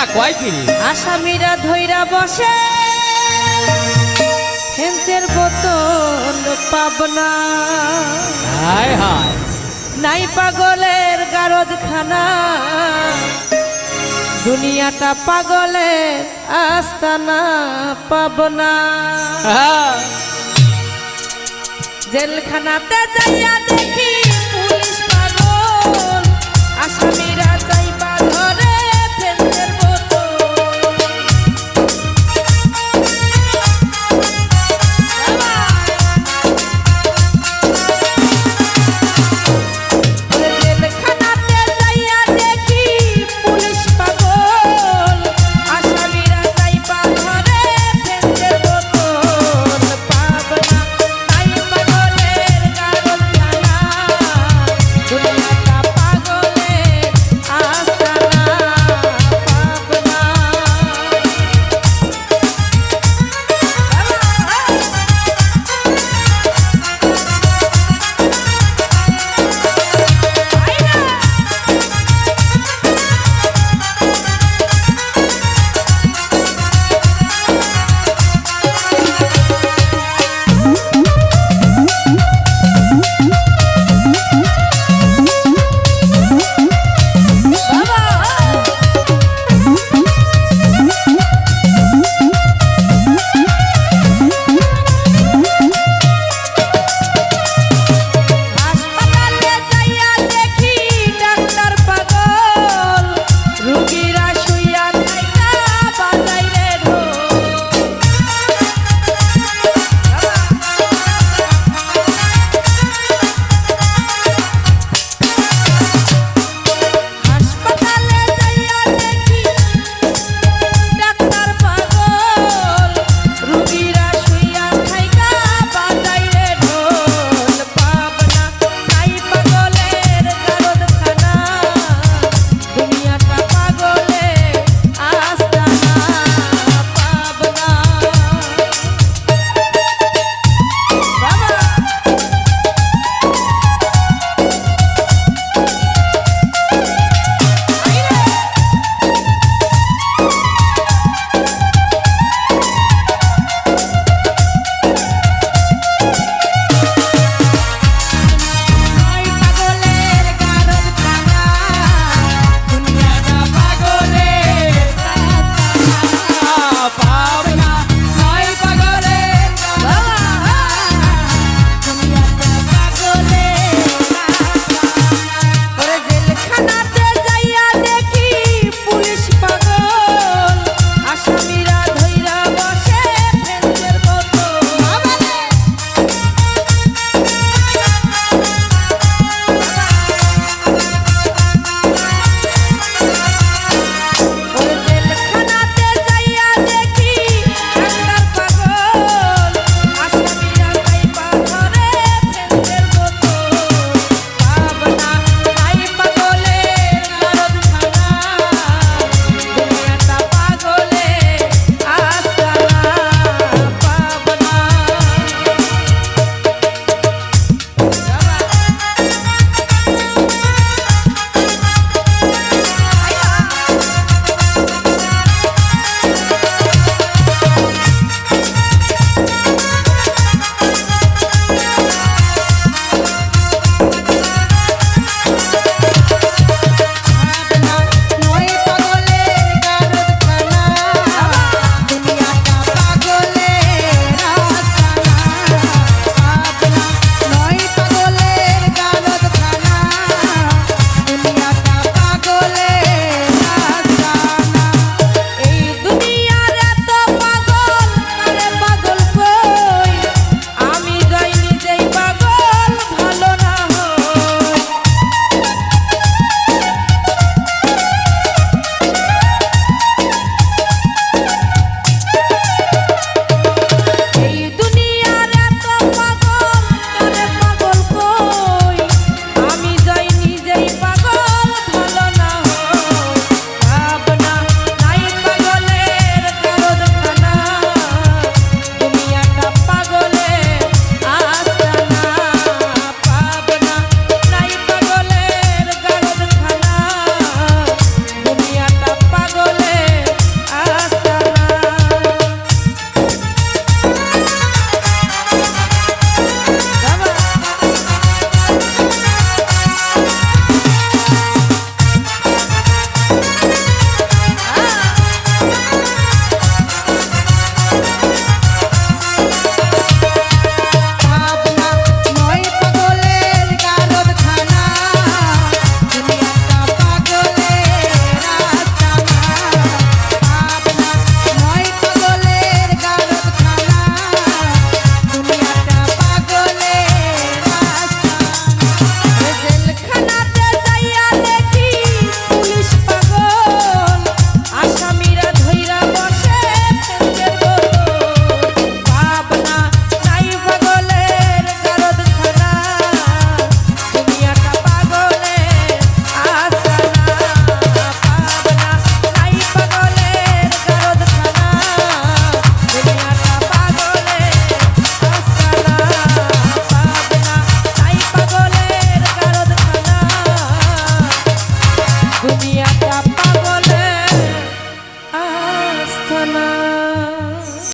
ধরা কয় ফিরি আসামিরা ধৈরা বসে। হেন্সের বোতল পাবনা। হায় হায়। নাই পাগলের গারদখানা দুনিয়াটা পাগলে আস্তানা পাবনা। হ্যাঁ। জেলখানাতে যাইয়া দেখি পুলিশ পাগল। আসামিরা